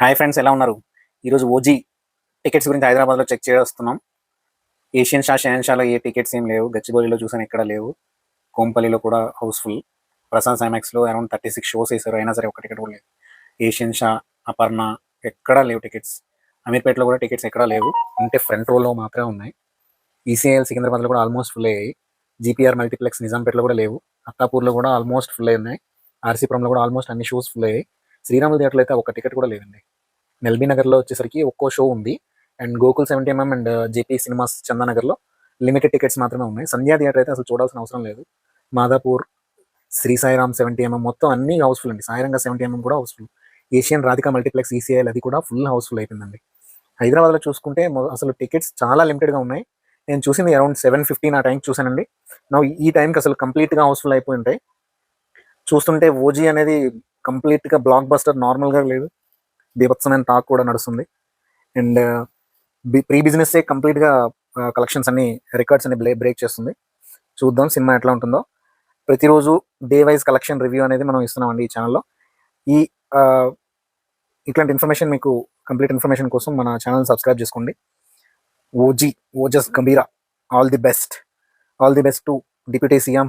Hi friends ఎలా ఉన్నారు? ఈరోజు ఓజీ టికెట్స్ గురించి హైదరాబాద్లో చెక్ చేస్తున్నాం. ఏషియన్ షా షాలో ఏ టికెట్స్ ఏం లేవు. గచ్చిబౌలిలో చూసాను ఎక్కడ లేవు. కోంపల్లిలో కూడా హౌస్ఫుల్. ప్రసాద్ సైమాక్స్లో అరౌండ్ థర్టీ సిక్స్ షోస్ వేసారు అయినా సరే ఒక టికెట్ కూడా లేదు. ఏషియన్ షా అపర్ణ ఎక్కడా లేవు టికెట్స్. అమీర్పేటలో కూడా టికెట్స్ ఎక్కడా లేవు. అంటే ఫ్రంట్ రోలో మాత్రమే ఉన్నాయి. ఈసీఐఎల్ సికింద్రాబాద్లో కూడా ఆల్మోస్ట్ ఫుల్ అయ్యాయి. జీపీఆర్ మల్టీప్లెక్స్ నిజాంపేటలో కూడా లేవు. అత్తాపూర్లో కూడా ఆల్మోస్ట్ ఫుల్ అయి ఉన్నాయి. ఆర్సీపురంలో కూడా ఆల్మోస్ట్ అన్ని షోస్ ఫుల్ అయ్యాయి. శ్రీరాముల థియేటర్లో అయితే ఒక టికెట్ కూడా లేదండి. ఎల్బీ నగర్లో వచ్చేసరికి ఒక్కో షో ఉంది. And Gokul seventy MM and JP cinemas చందానగర్లో limited tickets మాత్రమే ఉన్నాయి. సంధ్యా థియేటర్ అయితే అసలు చూడాల్సిన అవసరం లేదు. మాదాపూర్ శ్రీ సాయిరామ్ సెవెంటీ ఎంఎం మొత్తం అన్ని హౌస్ఫుల్ అండి. సాయిరంగ సెవెంటీ ఎంఎం కూడా house full Asian Radhika multiplex ECIL అది కూడా ఫుల్ హౌస్ఫుల్ అయిపోయిందండి. హైదరాబాద్లో చూసుకుంటే అసలు టికెట్స్ చాలా లిమిటెడ్గా ఉన్నాయి. నేను చూసింది అరౌండ్ సెవెన్ ఫిఫ్టీన్ ఆ టైంకి చూశానండి. నా ఈ టైంకి అసలు కంప్లీట్గా హౌస్ఫుల్ అయిపోయి ఉంటాయి. చూస్తుంటే ఓజీ అనేది కంప్లీట్గా బ్లాక్ బస్టర్ నార్మల్గా లేదు. బీభత్సమైన టాక్ కూడా నడుస్తుంది. అండ్ uh, ప్రీ బిజినెస్ కంప్లీట్గా కలెక్షన్స్ అన్ని రికార్డ్స్ అన్ని బ్రేక్ చేస్తుంది. చూద్దాం సినిమా ఎట్లా ఉంటుందో. ప్రతిరోజు డే వైజ్ కలెక్షన్ రివ్యూ అనేది మనం ఇస్తున్నామండి ఈ ఛానల్లో. ఈ ఇట్లాంటి ఇన్ఫర్మేషన్ మీకు కంప్లీట్ ఇన్ఫర్మేషన్ కోసం మన ఛానల్ సబ్స్క్రైబ్ చేసుకోండి. OG Ojas Gambhira. All the best. All the best to deputy CM.